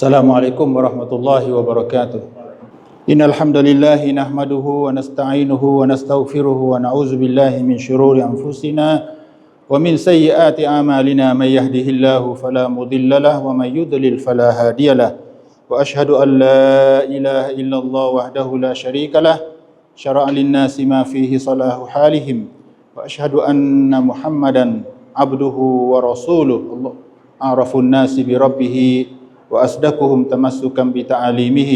السلام عليكم ورحمة الله وبركاته إن الحمد لله نحمده ونستعينه ونستغفره ونعوذ بالله من شرور أنفسنا ومن سيئات أعمالنا من يهده الله فلا مضل له ومن يضلل فلا هادي له وأشهد أن لا إله إلا الله وحده لا شريك له شرع للناس ما فيه صلاح حالهم وأشهد أن محمدا عبده ورسوله الله أعرف الناس بربه وأصدقهم تمسكا بتعاليمه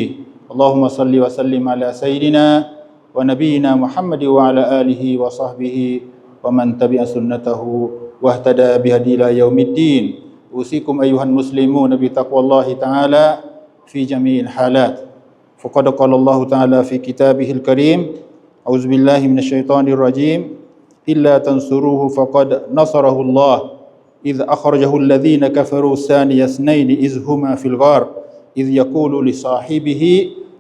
اللهم صل وسلم على سيدنا ونبينا محمد وعلى آله وصحبه ومن تبع سنته واهتدى بهدي إلى يوم الدين أوصيكم أيها المسلمون بتقوى الله تعالى في جميع الحالات فقد قال الله تعالى في كتابه الكريم أعوذ بالله من الشيطان الرجيم إلا تنصروه فقد نصره الله إذ أخرجه الذين كفروا ثاني اثنين إذ هما في الغار إذ يقول لصاحبه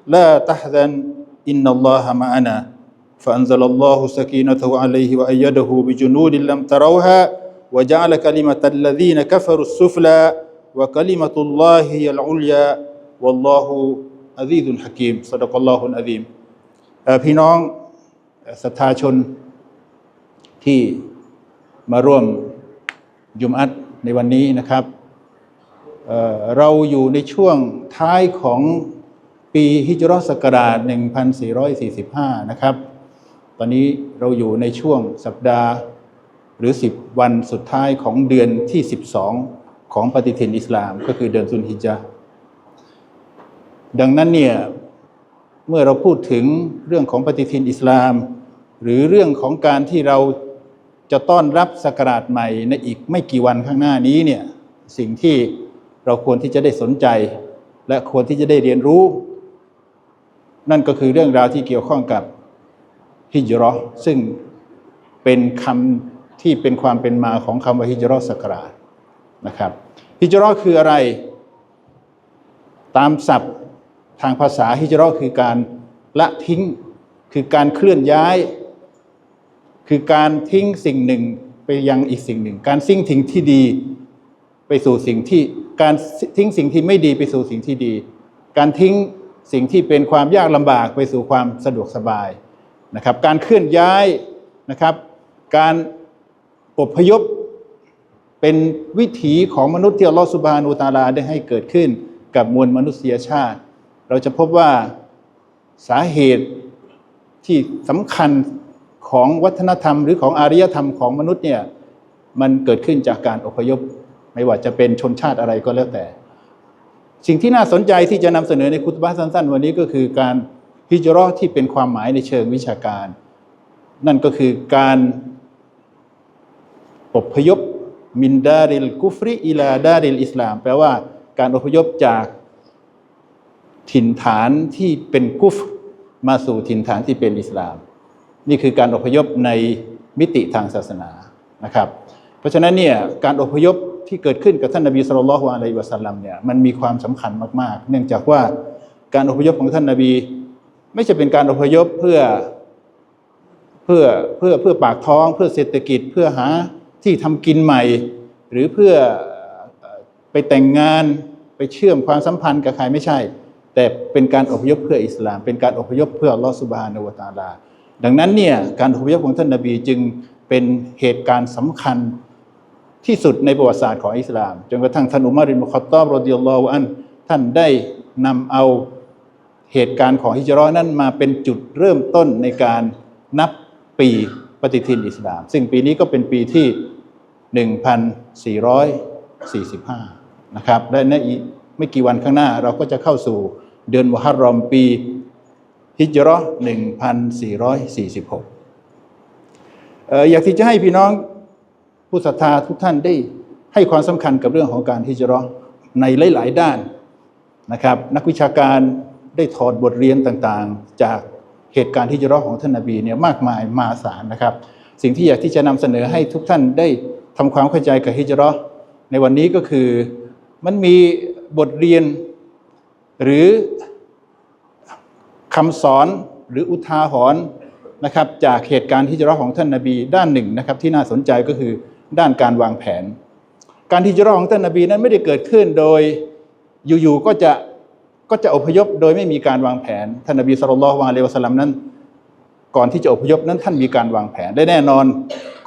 لا تحزن إن الله معنا فأنزل الله سكينته عليه وأيده بجنود لم تروها وجعل كلمة الذين كفروا السفلى وكلمة الله هي العليا والله عزيز حكيم صدق الله العظيم เอ่อพี่น้องศรัทธาชนที่มาร่วม ยุมอัดในวันนี้นะครับเเราอยู่ในช่วงท้ายของปีฮิจรัสกราช1445 นะครับ ตอนนี้เราอยู่ในช่วงสัปดาห์หรือ 10 วันสุดท้ายของเดือนที่ 12 ของปฏิทินอิสลาม ก็คือเดือนซุนฮิจญะห์ดังนั้นเนี่ยเมื่อเราพูดถึงเรื่องของปฏิทินอิสลาม หรือเรื่องของการที่เรา จะต้อนรับสกราชใหม่ในอีกไม่กี่วันข้างหน้านี้เนี่ยสิ่งที่เราควรที่จะได้สนใจ และควรที่จะได้เรียนรู้ นั่นก็คือเรื่องราวที่เกี่ยวข้องกับฮิจราะห์ซึ่งเป็นคำที่เป็นความเป็นมาของคำว่าฮิจราะห์สกราชนะครับฮิจราะห์คืออะไร ตามศัพท์ทางภาษาฮิจราะห์คือการละทิ้งคือการเคลื่อนย้าย คือการทิ้งสิ่งหนึ่งไปยังอีกสิ่งหนึ่ง การสิ่งทิ้งที่ดีไปสู่สิ่งที่การทิ้งสิ่งที่ไม่ดีไปสู่สิ่งที่ดี การทิ้งสิ่งที่เป็นความยากลำบากไปสู่ความสะดวกสบายนะครับ การเคลื่อนย้ายนะครับ การอพยพเป็นวิถีของมนุษย์ที่อัลลอฮฺสุบานูตาลาได้ให้เกิดขึ้นกับมวลมนุษยชาติ เราจะพบว่าสาเหตุที่สำคัญ ของวัฒนธรรมหรือของอารยธรรมของมนุษย์เนี่ยมันเกิดขึ้นจากการอพยพ ไม่ว่าจะเป็นชนชาติอะไรก็แล้วแต่ สิ่งที่น่าสนใจที่จะนำเสนอในคุตบะสั้น ๆ วันนี้ก็คือการฮิจราะห์ที่เป็นความหมายในเชิงวิชาการ นั่นก็คือการอพยพมินดาริลกุฟริอิลาดาริลอิสลาม แปลว่าการอพยพจากถิ่นฐานที่เป็นกุฟมาสู่ถิ่นฐานที่เป็นอิสลาม นี่คือการอพยพในมิติทางศาสนานะครับ เพราะฉะนั้นเนี่ยการอพยพที่เกิดขึ้นกับท่านนบีสุลต่านละฮ์อะลัยฮิวะสัลลัมเนี่ยมันมีความสำคัญมาก ๆ เนื่องจากว่าการอพยพของท่านนบี ไม่ใช่เป็นการอพยพเพื่อเพื่อเพื่อเพื่อปากท้อง เพื่อเศรษฐกิจเพื่อหาที่ทำกินใหม่ หรือเพื่อไปแต่งงานไปเชื่อมความสัมพันธ์กับใครไม่ใช่ แต่เป็นการอพยพเพื่ออิสลาม เป็นการอพยพเพื่อลอสุบานาวตาลา ดังนั้นเนี่ยการอพยพของท่านนบีจึงเป็นเหตุการณ์สำคัญที่สุดในประวัติศาสตร์ของอิสลาม จนกระทั่งท่านอุมารินมุขตอบรดิยัลลอฮอันท่านได้นำเอาเหตุการณ์ของฮิจราะห์นั้นมาเป็นจุดเริ่มต้นในการนับปีปฏิทินอิสลาม ซึ่งปีนี้ก็เป็นปีที่ 1445 นะครับ และในไม่กี่วันข้างหน้าเราก็จะเข้าสู่เดือนมุฮัรรอมปี ฮิจเราะห์1446เอ่ออยากที่จะให้พี่น้องผู้ศรัทธาทุกท่านได้ให้ความสำคัญกับเรื่องของการฮิจเราะห์ในหลาย ๆ ด้านนะครับนักวิชาการได้ถอดบทเรียนต่างๆ จากเหตุการณ์ฮิจเราะห์ของท่านนบีเนี่ยมากมายมหาศาลนะครับ สิ่งที่อยากที่จะนำเสนอให้ทุกท่านได้ทำความเข้าใจกับฮิจเราะห์ในวันนี้ก็คือมันมีบทเรียนหรือ คำสอนหรืออุทาหรณ์นะครับจากเหตุการณ์ฮิจเราะห์ของท่านนบีด้านหนึ่งนะครับที่น่าสนใจก็คือด้านการวางแผน การฮิจเราะห์ของท่านนบีนั้นไม่ได้เกิดขึ้นโดยอยู่ๆก็จะก็จะอพยพโดยไม่มีการวางแผนท่านนบีสุลต่านละวะเลวะสลัมนั้น ก่อนที่จะอพยพนั้นท่านมีการวางแผนได้แน่นอน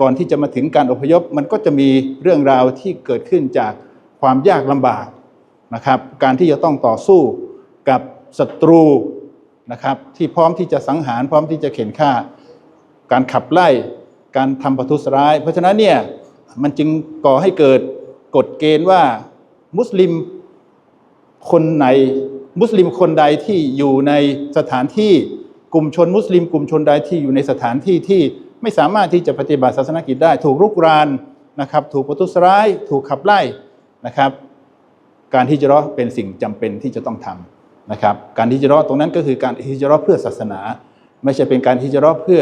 ก่อนที่จะมาถึงการอพยพมันก็จะมีเรื่องราวที่เกิดขึ้นจากความยากลำบากนะครับ การที่จะต้องต่อสู้กับศัตรู นะครับที่พร้อมที่จะสังหารพร้อมที่จะเข็นฆ่า การขับไล่การทำประทุษร้าย เพราะฉะนั้นเนี่ยมันจึงก่อให้เกิดกฎเกณฑ์ว่ามุสลิมคนไหนมุสลิมคนใดที่อยู่ในสถานที่กลุ่มชนมุสลิม กลุ่มชนใดที่อยู่ในสถานที่ที่ไม่สามารถที่จะปฏิบัติศาสนกิจได้ ถูกรุกรานนะครับ ถูกประทุษร้าย ถูกขับไล่นะครับ การฮิจเราะห์เป็นสิ่งจำเป็นที่จะต้องทำ นะครับการฮิจราะห์ตรงนั้นก็คือการฮิจราะห์เพื่อศาสนา ไม่ใช่เป็นการฮิจราะห์เพื่อ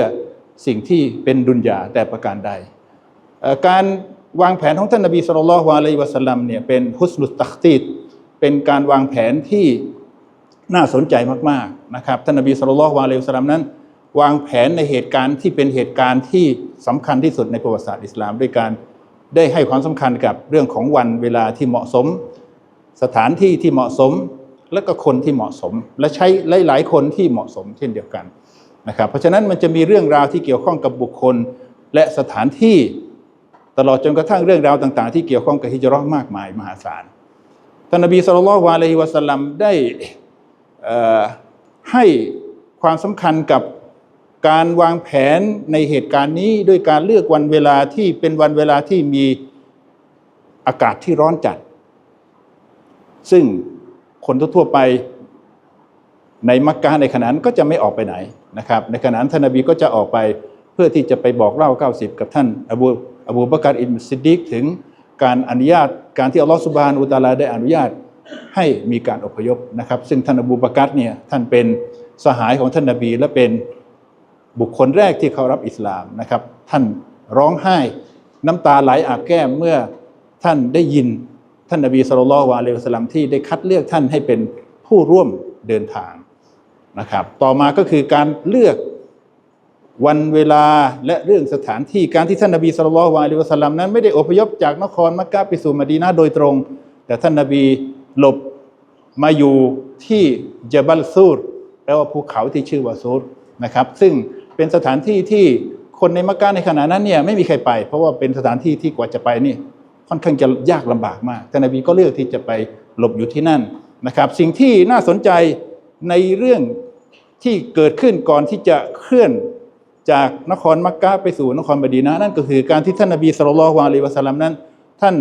สิ่งที่เป็นดุนยาแต่ประการใด การวางแผนของท่านนบีสุลต่านละลัยวะสัลลัมเนี่ยเป็นฮุสนุตตักตีดเป็นการวางแผนที่น่าสนใจมากๆนะครับท่านนบีสุลต่านละลัยวะสัลลัมนั้น วางแผนในเหตุการณ์ที่เป็นเหตุการณ์ที่สำคัญที่สุดในประวัติศาสตร์อิสลาม ด้วยการได้ให้ความสำคัญกับเรื่องของวันเวลาที่เหมาะสม สถานที่ที่เหมาะสม และก็คนที่เหมาะสม และใช้หลาย ๆ คนที่เหมาะสมเช่นเดียวกันนะครับเพราะฉะนั้นมันจะมีเรื่องราวที่เกี่ยวข้องกับบุคคลและสถานที่ตลอดจนกระทั่งเรื่องราวต่าง ๆ ที่เกี่ยวข้องกับฮิจราะห์มากมายมหาศาลท่านนบีสุลต่านละฮ์อะลัยฮิวะสัลลัมได้ให้ความสำคัญกับการวางแผนในเหตุการณ์นี้ด้วยการเลือกวันเวลาที่เป็นวันเวลาที่มีอากาศที่ร้อนจัด ซึ่ง คนทั่วๆไปในมักกะในขณะนั้นก็จะไม่ออกไปไหนนะครับ ในขณะนั้นท่านนบีก็จะออกไปเพื่อที่จะไปบอกเล่า 90 กับท่านอบูอบูบากรอินซิดดิกถึงการอนุญาตการที่อัลลอฮฺสุบานอุตาลาได้อนุญาตให้มีการอพยพนะครับ ซึ่งท่านอบูบากรเนี่ยท่านเป็นสหายของท่านนบี และเป็นบุคคลแรกที่เขารับอิสลามนะครับ ท่านร้องไห้น้ำตาไหลอาบแก้มเมื่อท่านได้ยิน ท่านนบีสุลต่านละอะลัยฮิวะสลัมที่ได้คัดเลือกท่านให้เป็นผู้ร่วมเดินทางนะครับ ต่อมาก็คือการเลือกวันเวลาและเรื่องสถานที่การที่ท่านนบีสุลต่านละอะลัยฮิวะสลัมนั้นไม่ได้อพยพจากนครมักกะไปสู่มดีนะห์โดยตรง แต่ท่านนบีหลบมาอยู่ที่เจบัลซูรแปลว่าภูเขาที่ชื่อว่าซูรนะครับ ซึ่งเป็นสถานที่ที่คนในมักกะในขณะนั้นเนี่ยไม่มีใครไป เพราะว่าเป็นสถานที่ที่กว่าจะไปนี่ ค่อนข้างจะยากลำบากมากท่านนบีก็เลือกที่จะไปหลบอยู่ที่นั่นนะครับ สิ่งที่น่าสนใจในเรื่องที่เกิดขึ้นก่อนที่จะเคลื่อนจากนครมักกะไปสู่นครมดีนะนั่นก็คือการที่ท่านนบีสุลต่านละฮ์อะลัยฮิวะสัลลัมนั้น ท่าน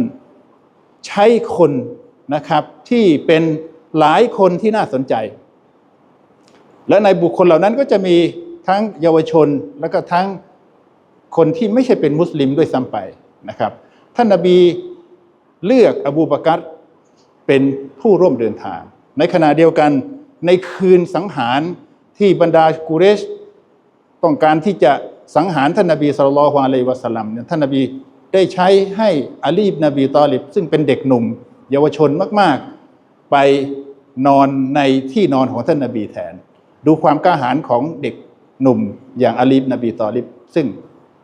ใช้คนนะครับที่เป็นหลายคนที่น่าสนใจ และในบุคคลเหล่านั้นก็จะมีทั้งเยาวชน และก็ทั้งคนที่ไม่ใช่เป็นมุสลิมด้วยซ้ำไปนะครับ ท่านนบีเลือกอบูบากัรเป็นผู้ร่วมเดินทาง ในขณะเดียวกันในคืนสังหารที่บรรดากุเรช ต้องการที่จะสังหารท่านนบีสุลต่านละฮ์อะลัยวะสลัมเนี่ยท่านนบีได้ใช้ให้อาลีบนบีตอลิบ ซึ่งเป็นเด็กหนุ่ม เยาวชนมาก ๆ ไปนอนในที่นอนของท่านนบีแทน ดูความกล้าหาญของเด็กหนุ่มอย่างอาลีบนบีตอลิบ ซึ่ง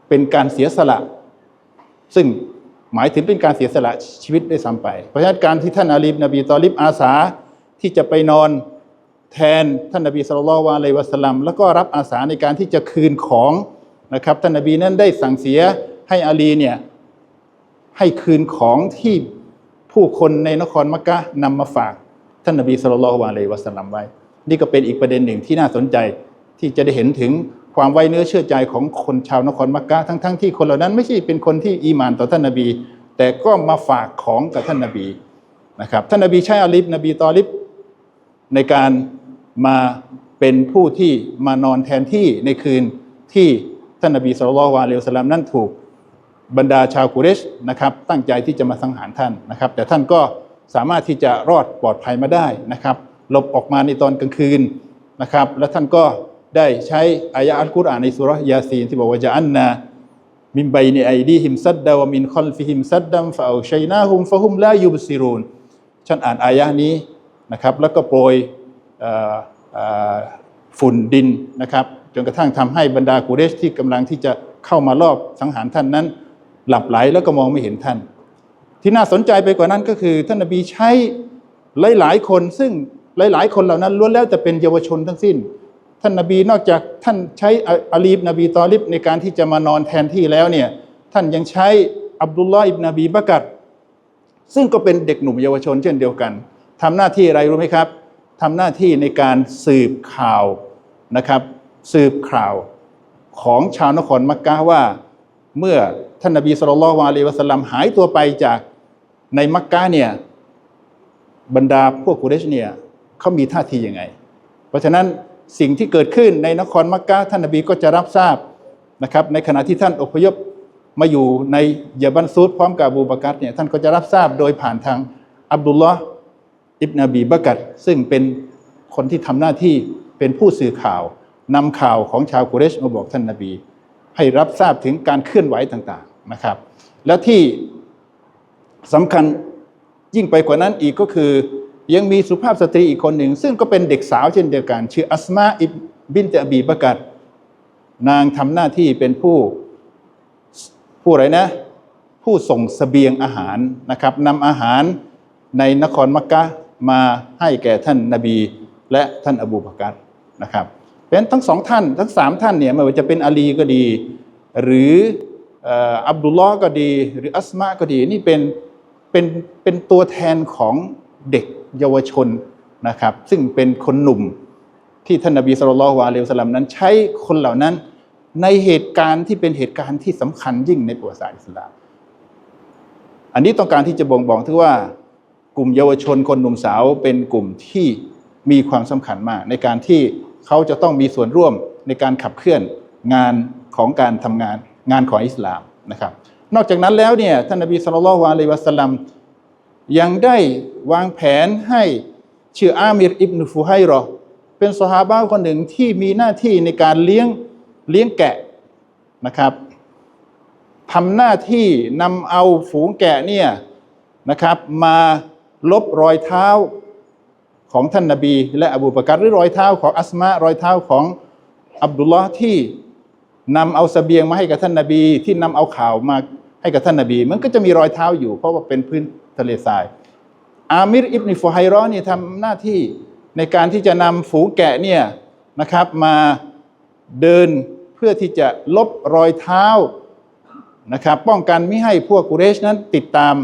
เป็นการเสียสละ ซึ่ง หมายถึงเป็นการเสียสละชีวิตได้วยซ้ำไป เพราะฉะนั้นการที่ท่านอาลีบนบีตอลิบอาสาที่จะไปนอนแทนท่านนบีสุลต่านละอะลัยวะสลัมแล้วก็รับอาสาในการที่จะคืนของนะครับท่านนบีนั้นได้สั่งเสียให้อาลีเนี่ยให้คืนของที่ผู้คนในนครมักกะนำมาฝากท่านนบีสุลต่านละอะลัยวะสลัมไว้ นี่ก็เป็นอีกประเด็นหนึ่งที่น่าสนใจที่จะได้เห็นถึง ความไว้เนื้อเชื่อใจของคนชาวนครมักกะทั้งๆที่คนเหล่านั้นไม่ใช่เป็นคนที่อีหมานต่อท่านนบี แต่ก็มาฝากของกับท่านนบีนะครับท่านนบีใช้อาลีบนบีตอลิบในการมาเป็นผู้ที่มานอนแทนที่ในคืนที่ท่านนบีสุลต่านละฮ์อะลัยฮิวสัลลัมนั้นถูกบรรดาชาวกุเรชนะครับตั้งใจที่จะมาสังหารท่านนะครับ แต่ท่านก็สามารถที่จะรอดปลอดภัยมาได้นะครับหลบออกมาในตอนกลางคืนนะครับ และท่านก็ ได้ใช้อายะอัลกุรอานในสุรยาซีนที่บอกว่าจะอันนามินไบในไอดีหิมซัดดาวมินคอลฟิหิมซัดดัมฟาอชัยนาฮุมฟะฮุมลายูบซิรูนฉันอ่านอายะนี้นะครับ แล้วก็โปรยฝุ่นดินนะครับ จนกระทั่งทำให้บรรดากุเรชที่กำลังที่จะเข้ามารอบสังหารท่านนั้น หลับไหลแล้วก็มองไม่เห็นท่าน ที่น่าสนใจไปกว่านั้นก็คือ ท่านนบีใช้หลายๆคนซึ่งหลาย ๆ คนเหล่านั้นล้วนแล้วแต่เป็นเยาวชนทั้งสิ้น ท่านนบีนอกจากท่านใช้อาลีบนบีตอลิบในการที่จะมานอนแทนที่แล้วเนี่ยท่านยังใช้อับดุลลอฮ์อิบนบีบะกัรซึ่งก็เป็นเด็กหนุ่มเยาวชนเช่นเดียวกันทำหน้าที่อะไรรู้ไหมครับทำหน้าที่ในการสืบข่าวนะครับ สืบข่าวของชาวนครมักกะว่า เมื่อท่านนบีสุลต่านละฮ์อะลัยวะสลัมหายตัวไปจากในมักกะเนี่ยบรรดาพวกกุเรชเนี่ยเขามีท่าทียังไง เพราะฉะนั้น สิ่งที่เกิดขึ้นในนครมักกะท่านนบีก็จะรับทราบนะครับ ในขณะที่ท่านอพยพมาอยู่ในยาบันซูดพร้อมกับบูบักัรเนี่ยท่านก็จะรับทราบโดยผ่านทางอับดุลลอฮ์อิบนบีบักัรซึ่งเป็นคนที่ทำหน้าที่เป็นผู้สื่อข่าวนำข่าวของชาวกุเรชมาบอกท่านนบี ให้รับทราบถึงการเคลื่อนไหวต่างๆนะครับ แล้วที่สำคัญยิ่งไปกว่านั้นอีกก็คือ ยังมีสุภาพสตรีอีกคนหนึ่ง ซึ่งก็เป็นเด็กสาวเช่นเดียวกัน ชื่ออัสมาอิบบินตะบีบกัด นางทำหน้าที่เป็นผู้ผู้อะไรนะ ผู้ส่งเสบียงอาหารนะครับนำอาหารในนครมักกะมาให้แก่ท่านนบี และท่านอบูบากัรนะครับเพราะฉะนั้นทั้งสองท่านทั้งสามท่านเนี่ยไม่ว่าจะเป็นอาลีก็ดี หรืออับดุลลอฮ์ก็ดี หรืออัสมาก็ดีนี่เป็นเป็นเป็นตัวแทนของเด็ก เยาวชนนะครับ ซึ่งเป็นคนหนุ่มที่ท่านนบีสุลต่านละฮ์อะลัยฮิวสลัมนั้น ใช้คนเหล่านั้นในเหตุการณ์ที่เป็นเหตุการณ์ที่สำคัญยิ่งในประวัติศาสตร์อิสลาม อันนี้ต้องการที่จะบ่งบอกถึงว่ากลุ่มเยาวชนคนหนุ่มสาวเป็นกลุ่มที่มีความสำคัญมาก ในการที่เขาจะต้องมีส่วนร่วมในการขับเคลื่อนงานของการทำงานงานของอิสลามนะครับ นอกจากนั้นแล้วเนี่ยท่านนบีสุลต่านละฮ์อะลัยฮิวสลัม ยังได้วางแผนให้ชื่ออามิรอิบนุฟูไฮรอเป็นสหาบะห์คนหนึ่งที่มีหน้าที่ในการเลี้ยงเลี้ยงแกะนะครับทำหน้าที่นำเอาฝูงแกะเนี่ยนะครับ มาลบรอยเท้าของท่านนบี และอบูบากัรหรือรอยเท้าของอัสมารอยเท้าของอับดุลลอฮ์ที่นำเอาเสบียงมาให้กับท่านนบี ที่นำเอาข่าวมาให้กับท่านนบี มันก็จะมีรอยเท้าอยู่ เพราะว่าเป็นพื้น ทะเลทราย อามิรอิบนิฟูไฮรอเนี่ยทำหน้าที่ในการที่จะนำฝูงแกะเนี่ยนะครับมาเดินเพื่อที่จะลบรอยเท้านะครับป้องกันไม่ให้พวกกุเรชนั้นติดตาม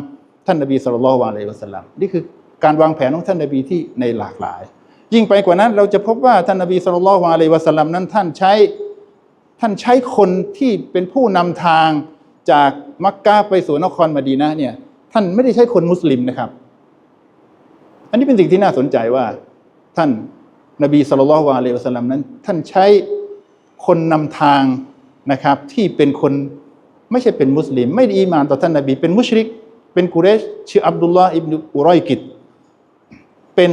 ท่านนบีสุลต่านละฮ์อะลัยฮิวะสัลลัมนี่คือการวางแผนของท่านนบีที่ในหลากหลาย ยิ่งไปกว่านั้นเราจะพบว่าท่านนบีสุลต่านละฮ์อะลัยฮิวะสัลลัมนั้นท่านใช้ท่านใช้คนที่เป็นผู้นำทางจากมักกะไปสู่นครมดีนะเนี่ย ท่านไม่ได้ใช้คนมุสลิมนะครับ อันนี้เป็นสิ่งที่น่าสนใจว่าท่านนบีสุลต่านละอะลัยฮิวะสัลลัมนั้น ท่านใช้คนนำทางนะครับที่เป็นคนไม่ใช่เป็นมุสลิม ไม่ได้อีมานต่อท่านนบี เป็นมุชริก เป็นกุเรชชื่ออับดุลลาห์อิบนุอุรอยกิดเป็น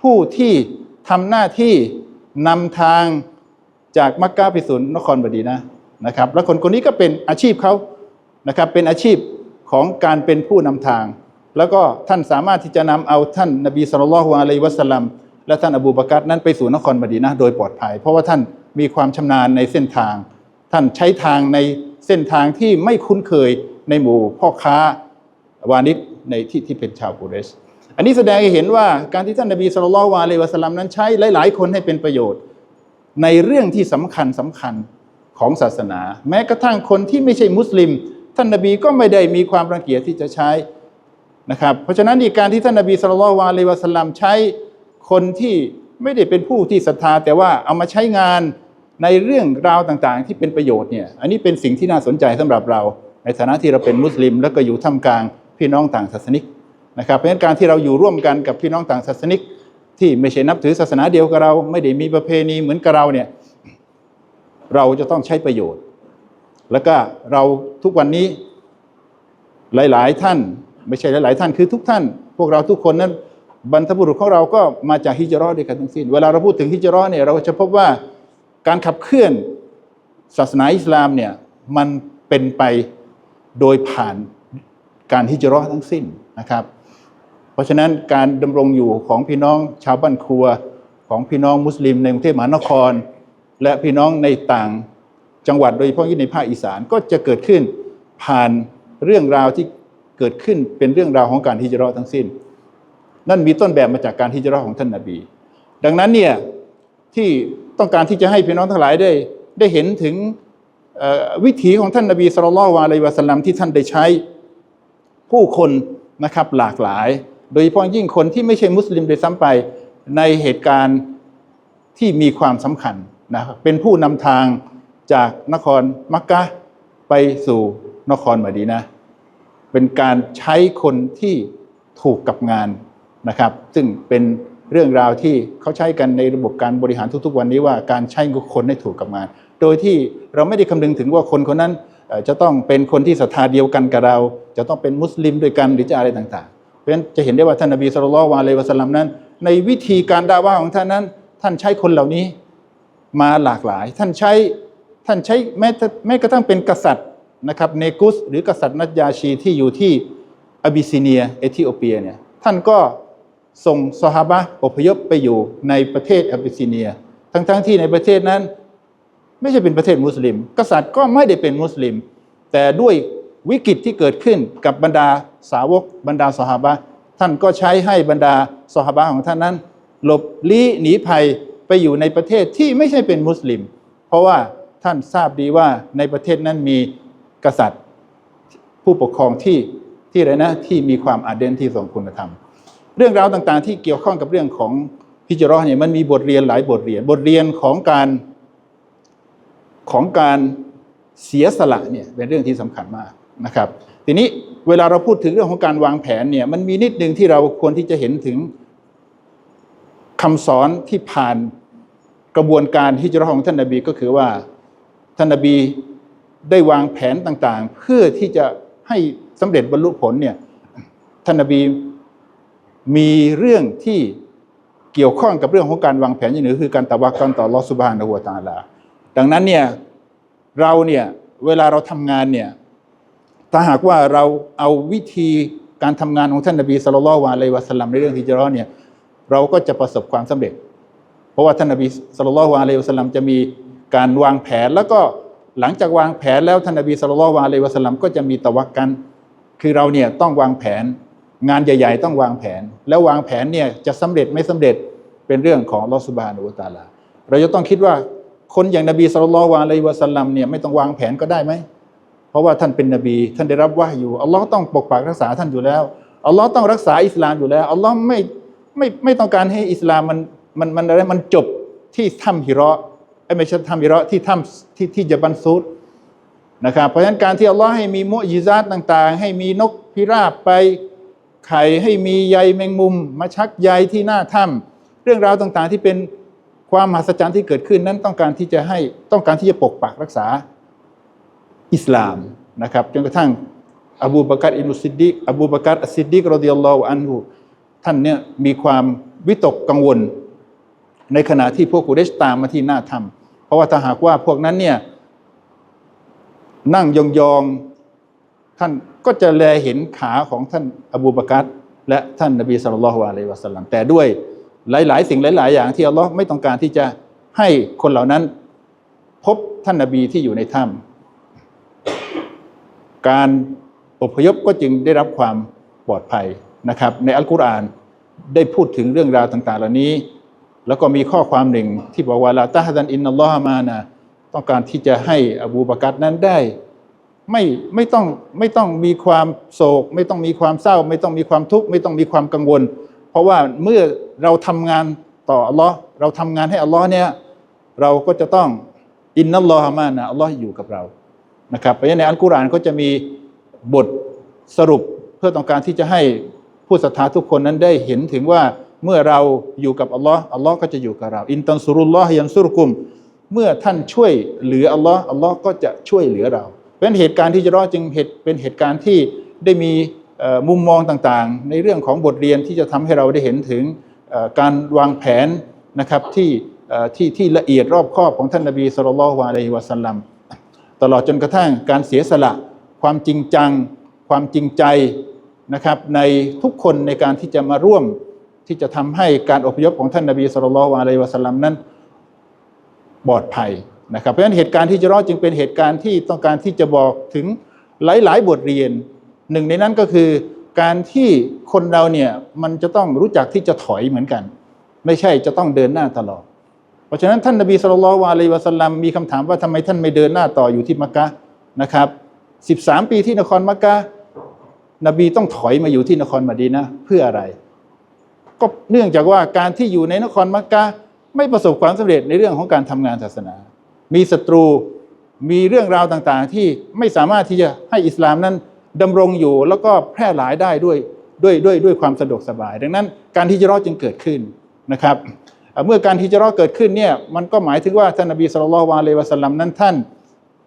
ผู้ที่ทำหน้าที่นำทางจากมักกะไปสู่นครมะดีนะนะครับ แล้วคนคนนี้ก็เป็นอาชีพเขานะครับเป็นอาชีพ ของการเป็นผู้นำทาง แล้วก็ท่านสามารถที่จะนำเอาท่านนบีสุลต่านอะลัยฮิวะสัลลัมและท่านอบูบากัรนั้นไปสู่นครมดีนะโดยปลอดภัย เพราะว่าท่านมีความชำนาญในเส้นทาง ท่านใช้ทางในเส้นทางที่ไม่คุ้นเคยในหมู่พ่อค้าวานิชในที่ที่เป็นชาวกุเรชอันนี้แสดงให้เห็นว่าการที่ท่านนบีสุลต่านละฮ์อะลัยวะสลลัมนั้นใช้หลาย ๆ คนให้เป็นประโยชน์ ในเรื่องที่สำคัญสำคัญของศาสนา แม้กระทั่งคนที่ไม่ใช่มุสลิม ท่านนบีก็ไม่ได้มีความรังเกียจที่จะใช้นะครับเพราะฉะนั้นอีกการที่ท่านนบีสุลต่านละฮ์อะลัยฮิวะสลัมใช้คนที่ไม่ได้เป็นผู้ที่ศรัทธา แต่ว่าเอามาใช้งานในเรื่องราวต่างๆ ที่เป็นประโยชน์เนี่ยอันนี้เป็นสิ่งที่น่าสนใจสำหรับเรา ในฐานะที่เราเป็นมุสลิม แล้วก็อยู่ท่ามกลางพี่น้องต่างศาสนิกนะครับเพราะฉะนั้นการที่เราอยู่ร่วมกันกับพี่น้องต่างศาสนิก ที่ไม่ใช่นับถือศาสนาเดียวกับเรา ไม่ได้มีประเพณีเหมือนกับเราเนี่ยเราจะต้องใช้ประโยชน์ แล้วก็เราทุกวันนี้หลาย ๆ ท่าน ไม่ใช่หลาย ๆ ท่านคือทุกท่าน พวกเราทุกคนนั้นบรรพบุรุษของเราก็มาจากฮิจรัตด้วยกันทั้งสิ้น เวลาเราพูดถึงฮิจรัตเนี่ยเราจะพบว่าการขับเคลื่อนศาสนาอิสลามเนี่ยมันเป็นไปโดยผ่านการฮิจรัตทั้งสิ้นนะครับ เพราะฉะนั้นการดำรงอยู่ของพี่น้องชาวบ้านครัวของพี่น้องมุสลิมในกรุงเทพมหานคร และพี่น้องในต่าง จังหวัดโดยเฉพาะยิ่งในภาคอีสานก็จะเกิดขึ้นผ่านเรื่องราวที่เกิดขึ้นเป็นเรื่องราวของการฮิจรัตทั้งสิ้น นั่นมีต้นแบบมาจากการฮิจเราของท่านนบี ดังนั้นเนี่ยที่ต้องการที่จะให้พี่น้องทั้งหลายได้ได้เห็นถึงวิถีของท่านนบีสุลต่านละฮ์อะลัยวะสลัมที่ท่านได้ใช้ผู้คนนะครับหลากหลาย โดยเฉพาะยิ่งคนที่ไม่ใช่มุสลิมโดยซ้ำไปในเหตุการณ์ที่มีความสำคัญนะครับเป็นผู้นำทาง จากนครมักกะไปสู่นครมะดีนะ เป็นการใช้คนที่ถูกกับงานนะครับ ซึ่งเป็นเรื่องราวที่เขาใช้กันในระบบการบริหารทุก ๆ วันนี้ว่าการใช้คนให้ถูกกับงาน โดยที่เราไม่ได้คำนึงถึงว่าคนคนนั้นจะต้องเป็นคนที่ศรัทธาเดียวกันกับเรา จะต้องเป็นมุสลิมด้วยกันหรือจะอะไรต่าง ๆ เพราะฉะนั้นจะเห็นได้ว่าท่านนบีสุลต่านละฮ์อะลัยวะสัลลัมนั้น ในวิธีการด่าว่าของท่านนั้น ท่านใช้คนเหล่านี้มาหลากหลาย ท่านใช้ ท่านใช้แม้แม้กระทั่งเป็นกษัตริย์นะครับเนกุส หรือกษัตริย์นัจยาชีที่อยู่ที่อบิซิเนียเอธิโอเปียเนี่ยท่านก็ส่งซอฮาบะอพยพไปอยู่ในประเทศอบิซิเนีย ทั้งๆที่ในประเทศนั้น ไม่ใช่เป็นประเทศมุสลิม กษัตริย์ก็ไม่ได้เป็นมุสลิม แต่ด้วยวิกฤตที่เกิดขึ้นกับบรรดาสาวกบรรดาสหาบะท่านก็ใช้ให้บรรดาสหาบะของท่านนั้น หลบลี้หนีภัยไปอยู่ในประเทศที่ไม่ใช่เป็นมุสลิม เพราะว่า ท่านทราบดีว่าในประเทศนั้นมีกษัตริย์ ผู้ปกครองที่ที่อะไรนะที่มีความอาเดนที่ทรงคุณธรรม เรื่องราวต่างๆ ที่เกี่ยวข้องกับเรื่องของฮิจเราเนี่ยมันมีบทเรียนหลายบทเรียน บทเรียนของการของการเสียสละเนี่ยเป็นเรื่องที่สำคัญมากนะครับ ทีนี้เวลาเราพูดถึงเรื่องของการวางแผนเนี่ยมันมีนิดนึงที่เราควรที่จะเห็นถึงคำสอนที่ผ่านกระบวนการฮิจราะห์ของท่านนบีก็คือว่า ท่านนบีได้วางแผนต่างๆ เพื่อที่จะให้สำเร็จบรรลุผลเนี่ยท่านนบีมีเรื่องที่เกี่ยวข้องกับเรื่องของการวางแผนอย่างหนึ่งคือการตะวักกันต่อลอสุบฮานะฮูวตาลา ดังนั้นเนี่ยเราเนี่ยเวลาเราทำงานเนี่ยถ้าหากว่าเราเอาวิธีการทำงานของท่านนบีสุลต่านละอะลัยวะสัลลัมในเรื่องฮิจเราะห์เนี่ยเราก็จะประสบความสำเร็จ เพราะว่าท่านนบีสุลต่านละอะลัยวะสัลลัมจะมี การวางแผนแล้วก็หลังจากวางแผนแล้วท่านนบีสุลต่านละอะลัยวะสัลลัมก็จะมีตะวักกัน คือเราเนี่ยต้องวางแผน งานใหญ่ ๆ ต้องวางแผน แล้ววางแผนเนี่ยจะสำเร็จไม่สำเร็จเป็นเรื่องของลอสุบานุตาลา เราจะต้องคิดว่าคนอย่างนบีสุลต่านละอะลัยวะสัลลัมเนี่ยไม่ต้องวางแผนก็ได้ไหมเพราะว่าท่านเป็นนบี ท่านได้รับว่าอยู่อัลลอฮ์ต้องปกปักรักษาท่านอยู่แล้วอัลลอฮ์ต้องรักษาอิสลามอยู่แล้วอัลลอฮ์ไม่ไม่ไม่ต้องการให้อิสลามมันมันมันอะไรมันจบที่ถ้ำฮิเราะห์ไอ้ ไม่ใช่ถ้ำฮิราะที่ถ้ำที่ที่จะบรรซุดนะครับ เพราะฉะนั้นการที่อัลลอฮ์ให้มีมุอญิซาตต่าง ๆ ให้มีนกพิราบไปไข่ให้มีใยแมงมุม มาชักใยที่หน้าถ้ำเรื่องราวต่างๆที่เป็นความมหัศจรรย์ที่เกิดขึ้นนั้นต้องการที่จะให้ต้องการที่จะปกปักรักษาอิสลามนะครับจนกระทั่งอบูบากัรอินุสิดดิกอบูบากัรอัสซิดดิกรดิยัลลอฮุอันฮุท่านเนี่ยมีความวิตกกังวล ในขณะที่พวกกุเรชตามมาที่หน้าถ้ำ ราะว่าถ้าหากว่าพวกนั้นเนี่ยนั่งยองๆท่านก็จะแลเห็นขาของท่านอบูบากัรและท่านนบีสุลต่านละฮ์อะลัยวะสัลลัมแต่ด้วยหลาย ๆ สิ่งหลาย ๆ อย่างที่อัลลอฮ์ไม่ต้องการที่จะให้คนเหล่านั้น พบท่านนบีที่อยู่ในถ้ำการอพยพก็จึงได้รับความปลอดภัยนะครับ ในอัลกุรอานได้พูดถึงเรื่องราวต่าง ๆ เหล่านี้ แล้วก็มีข้อความหนึ่งที่บอกว่าลาตาฮันอินนัลลอฮ์มานะต้องการที่จะให้อบูบากัรนั้นได้ไม่ไม่ต้องไม่ต้องมีความโศก ไม่ต้องมีความเศร้า ไม่ต้องมีความทุกข์ไม่ต้องมีความกังวล เพราะว่าเมื่อเราทำงานต่ออัลลอฮ์เราทำงานให้อัลลอฮ์เนี่ยเราก็จะต้องอินนัลลอฮ์มานะอัลลอฮ์อยู่กับเรานะครับเพราะฉะนั้นในอัลกุรอานก็จะมีบทสรุปเพื่อต้องการที่จะให้ผู้ศรัทธาทุกคนนั้นได้เห็นถึงว่า เมื่อเราอยู่กับอัลลอฮ์อัลลอฮ์ก็จะอยู่กับเรา อินตันซุรุลลอฮ์ยันซุรุกุม เมื่อท่านช่วยเหลืออัลลอฮ์อัลลอฮ์ก็จะช่วยเหลือเราเป็นเหตุการณ์ที่จะรอดจึงเหตุเป็นเหตุการณ์ที่ได้มีมุมมองต่างๆ ในเรื่องของบทเรียนที่จะทำให้เราได้เห็นถึงการวางแผนนะครับที่ที่ที่ละเอียดรอบคอบของท่านนบีสุลต่านละฮ์อะลัยฮิวะสัลลัมตลอดจนกระทั่งการเสียสละ ความจริงจัง ความจริงใจนะครับในทุกคนในการที่จะมาร่วม ที่จะทำให้การอพยพของท่านนบีสุลต่านละฮ์อะลัยวะสัลลัมนั้นปลอดภัยนะครับเพราะฉะนั้นเหตุการณ์ที่จะรอดจึงเป็นเหตุการณ์ที่ต้องการที่จะบอกถึงหลาย ๆ บทเรียน หนึ่งในนั้นก็คือการที่คนเราเนี่ยมันจะต้องรู้จักที่จะถอยเหมือนกัน ไม่ใช่จะต้องเดินหน้าตลอด เพราะฉะนั้นท่านนบีสุลต่านละอะลัยวะสัลลัมมีคำถามว่าทำไมท่านไม่เดินหน้าต่ออยู่ที่มักกะนะครับ13 ปีที่นครมักกะนบีต้องถอยมาอยู่ที่นครมดีนะเพื่ออะไร ก็เนื่องจากว่าการที่อยู่ในนครมักกะไม่ประสบความสำเร็จในเรื่องของการทำงานศาสนา มีศัตรูมีเรื่องราวต่างๆ ที่ไม่สามารถที่จะให้อิสลามนั้นดำรงอยู่แล้วก็แพร่หลายได้ด้วยด้วยด้วยด้วยความสะดวกสบาย ดังนั้นการที่จะรอดจึงเกิดขึ้นนะครับเมื่อการที่จะรอดเกิดขึ้นเนี่ยมันก็หมายถึงว่าท่านนบีสุลต่านลวะเลวะสลัมนั้นท่าน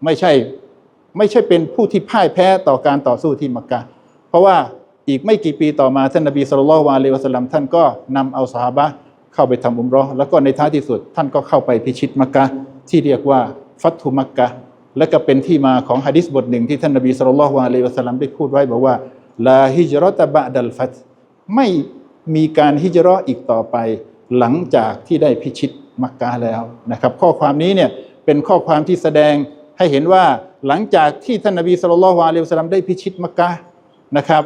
ไม่ใช่ไม่ใช่เป็นผู้ที่พ่ายแพ้ต่อการต่อสู้ที่มักกะเพราะว่า อีกไม่กี่ปีต่อมาท่านนบีสุลต่านละวะเลวะสัลลัมท่านก็นำเอาสหาบะเข้าไปทำอุมรอฮ์แล้วก็ในท้ายที่สุดท่านก็เข้าไปพิชิตมักกะที่เรียกว่าฟัตุมักกะและก็เป็นที่มาของฮะดิษบทหนึ่งที่ท่านนบีสุลต่านละฮ์อะลัยฮิวะสัลลัมได้พูดไว้บอกว่าลาฮิจราะตะบะดัลฟัตไม่มีการฮิจราะอีกต่อไปหลังจากที่ได้พิชิตมักกะแล้วนะครับ ข้อความนี้เนี่ยเป็นข้อความที่แสดงให้เห็นว่าหลังจากที่ท่านนบีสุลต่านละฮ์อะลัยฮิวะสัลลัมได้พิชิตมักกะนะครับ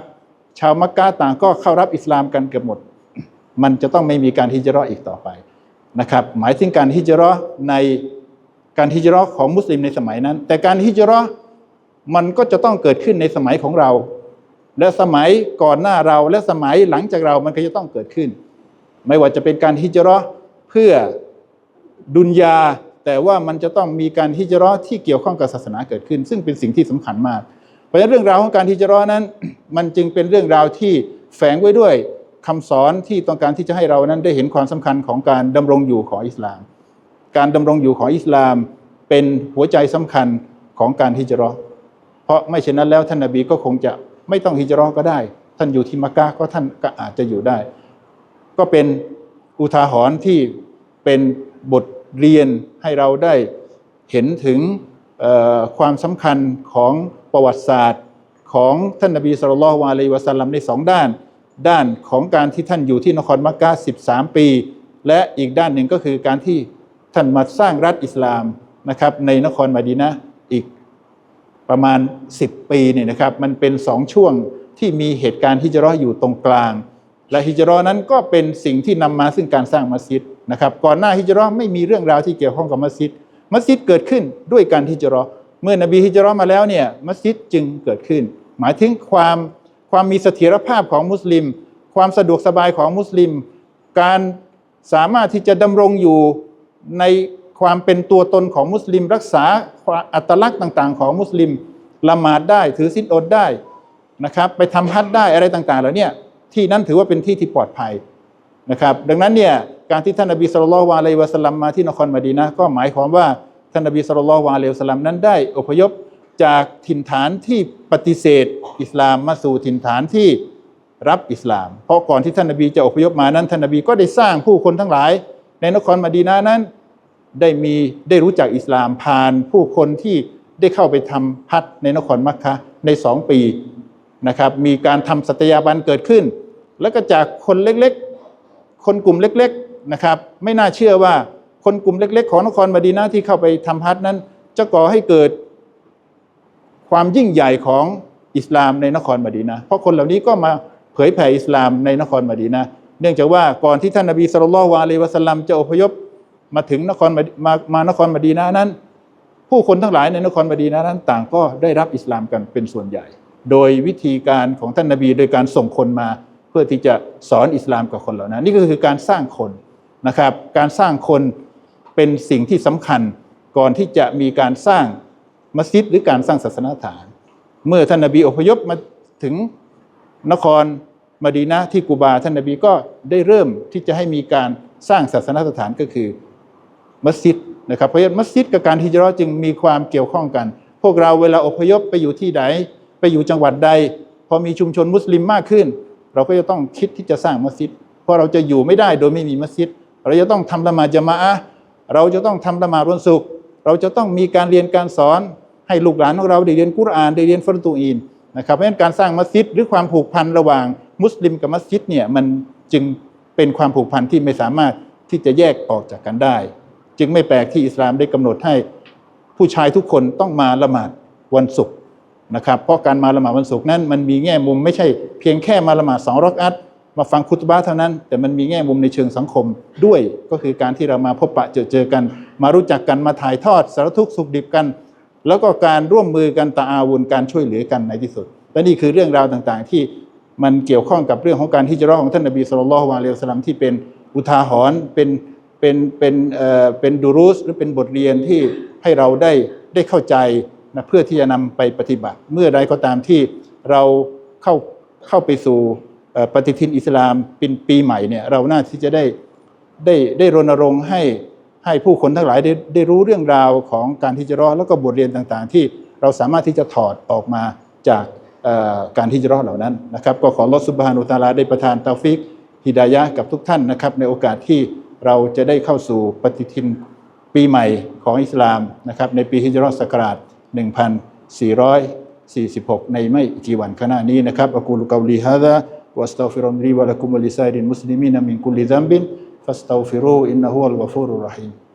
ชาวมักกะห์ต่างก็เข้ารับอิสลามกันเกือบหมด มันจะต้องไม่มีการฮิจเราะอีกต่อไปนะครับ หมายถึงการฮิจเราะในการฮิจเราะของมุสลิมในสมัยนั้น แต่การฮิจเราะมันก็จะต้องเกิดขึ้นในสมัยของเรา และสมัยก่อนหน้าเราและสมัยหลังจากเรามันก็จะต้องเกิดขึ้น ไม่ว่าจะเป็นการฮิจเราะเพื่อดุนยาแต่ว่ามันจะต้องมีการฮิจเราะที่เกี่ยวข้องกับศาสนาเกิดขึ้น ซึ่งเป็นสิ่งที่สำคัญมาก เพราะฉะนั้นเรื่องราวของการฮิจราะห์นั้น มันจึงเป็นเรื่องราวที่แฝงไว้ด้วยคำสอนที่ต้องการที่จะให้เรานั้นได้เห็นความสำคัญของการดำรงอยู่ของอิสลาม การดำรงอยู่ของอิสลามเป็นหัวใจสำคัญของการฮิจราะห์เพราะไม่เช่นนั้นแล้วท่านนบีก็คงจะไม่ต้องฮิจราะห์ก็ได้ ท่านอยู่ที่มักกะก็ท่านก็อาจจะอยู่ได้ ก็เป็นอุทาหรณ์ที่เป็นบทเรียนให้เราได้เห็นถึงความสำคัญของ ประวัติศาสตร์ของท่านนบีสุลต่านละฮ์อะลัยฮิวะสัลลัมในสองด้าน ด้านของการที่ท่านอยู่ที่นครมักกะห์13 ปี และอีกด้านหนึ่งก็คือการที่ท่านมาสร้างรัฐอิสลามนะครับในนครมะดีนะอีกประมาณ 10 ปีเนี่ยนะครับมันเป็นสองช่วงที่มีเหตุการณ์ฮิจราะห์อยู่ตรงกลาง และฮิจราะห์นั้นก็เป็นสิ่งที่นำมาซึ่งการสร้างมัสยิดนะครับก่อนหน้าฮิจราะห์ไม่มีเรื่องราวที่เกี่ยวข้องกับมัสยิดมัสยิดเกิดขึ้นด้วยการฮิจราะห์ เมื่อนบีฮิจราะห์มาแล้วเนี่ยมัสยิดจึงเกิดขึ้น หมายถึงความความมีเสถียรภาพของมุสลิม ความสะดวกสบายของมุสลิม การสามารถที่จะดำรงอยู่ในความเป็นตัวตนของมุสลิม รักษาอัตลักษณ์ต่างๆ ของมุสลิมละหมาดได้ถือศีลอดได้นะครับไปทำฮัจได้อะไรต่างๆเหล่านี้ที่นั่นถือว่าเป็นที่ที่ปลอดภัยนะครับ ดังนั้นเนี่ยการที่ท่านนบีสุลต่านละฮ์อะลัยวะสลัมมาที่นครมะดีนะก็หมายความว่า ท่านนบีสุลต่านละอะลัยฮิวสลลัมนั้นได้อพยพจากถิ่นฐานที่ปฏิเสธอิสลามมาสู่ถิ่นฐานที่รับอิสลาม เพราะก่อนที่ท่านนบีจะอพยพมานั้นท่านนบีก็ได้สร้างผู้คนทั้งหลาย ในนครมดีนะห์นั้นได้มีได้รู้จักอิสลามผ่านผู้คนที่ได้เข้าไปทำพัดในนครมักคะในสองปีนะครับมีการทำสัตยาบันเกิดขึ้น แล้วก็จากคนเล็กๆ คนกลุ่มเล็กๆนะครับไม่น่าเชื่อว่า คนกลุ่มเล็ก ๆ ของนครมดีนะห์ที่เข้าไปทำพัดนั้น จะก่อให้เกิดความยิ่งใหญ่ของอิสลามในนครมดีนะห์เพราะคนเหล่านี้ก็มาเผยแผ่อิสลามในนครมดีนะห์เนื่องจากว่าก่อนที่ท่านนบีสุลต่านละฮ์อะลัยฮิวะสัลลัมจะอพยพมาถึงนครมามานครมดีนะห์นั้น ผู้คนทั้งหลายในนครมดีนะห์นั้นต่างก็ได้รับอิสลามกันเป็นส่วนใหญ่ โดยวิธีการของท่านนบีโดยการส่งคนมา เพื่อที่จะสอนอิสลามกับคนเหล่านั้น นี่ก็คือการสร้างคนนะครับ การสร้างคน เป็นสิ่งที่สำคัญก่อนที่จะมีการสร้างมัสยิดหรือการสร้างศาสนสถาน เมื่อท่านนบีอพยพมาถึงนครมดีนะที่กูบาท่านนบีก็ได้เริ่มที่จะให้มีการสร้างศาสนสถานก็คือมัสยิดนะครับเพราะฉะนั้นมัสยิดกับการฮิจราะห์จึงมีความเกี่ยวข้องกัน พวกเราเวลาอพยพไปอยู่ที่ใดไปอยู่จังหวัดใด พอมีชุมชนมุสลิมมากขึ้น เราก็จะต้องคิดที่จะสร้างมัสยิด เพราะเราจะอยู่ไม่ได้โดยไม่มีมัสยิด เราจะต้องทำละมาจะมาอะ เราจะต้องทำละหมาดวันศุกร์เราจะต้องมีการเรียนการสอนให้ลูกหลานของเราได้เรียนกุรอานได้เรียนฟัรดูอีนนะครับเพราะฉะนั้นการสร้างมัสยิดหรือความผูกพันระหว่างมุสลิมกับมัสยิดเนี่ยมันจึงเป็นความผูกพันที่ไม่สามารถที่จะแยกออกจากกันได้ จึงไม่แปลกที่อิสลามได้กำหนดให้ผู้ชายทุกคนต้องมาละหมาดวันศุกร์นะครับเพราะการมาละหมาดวันศุกร์นั้นมันมีแง่มุมไม่ใช่เพียงแค่มาละหมาดสองรักอัต มาฟังคุตบะห์เท่านั้น แต่มันมีแง่มุมในเชิงสังคมด้วยก็คือการที่เรามาพบปะเจอเจอกัน มารู้จักกันมาถ่ายทอดสารทุกข์สุขดิบกัน แล้วก็การร่วมมือกันตาอาวุนการช่วยเหลือกันในที่สุด และนี่คือเรื่องราวต่างๆ ที่มันเกี่ยวข้องกับเรื่องของการฮิจเราะห์ของท่านนบีสุลต่านละฮ์วะอะลัยฮิวสลัมที่เป็นอุทาหรณ์เป็นเป็นเป็นเอ่อเป็นดูรุสหรือเป็นบทเรียนที่ให้เราได้ได้เข้าใจนะเพื่อที่จะนำไปปฏิบัติ เมื่อใดก็ตามที่เราเข้าเข้าไปสู่ ปฏิทินอิสลามเป็นปีใหม่เนี่ยเราน่าที่จะได้ได้ได้รณรงค์ให้ให้ผู้คนทั้งหลายได้ได้รู้เรื่องราวของการที่จะรอดแล้วก็บทเรียนต่างๆ ที่เราสามารถที่จะถอดออกมาจากการที่จะรอดเหล่านั้นนะครับ ก็ขอลอสุบฮานุตาลาได้ประทานตาฟิกฮิดายะกับทุกท่านนะครับ ในโอกาสที่เราจะได้เข้าสู่ปฏิทินปีใหม่ของอิสลามนะครับในปีฮิจราะห์ศักราช 1446 ในไม่กี่วันข้างหน้านี้นะครับ อกูลกาลีฮะดะ واستغفر لي ولكم ولسائر المسلمين من كل ذنب فاستغفروه إنه هو الغفور الرحيم.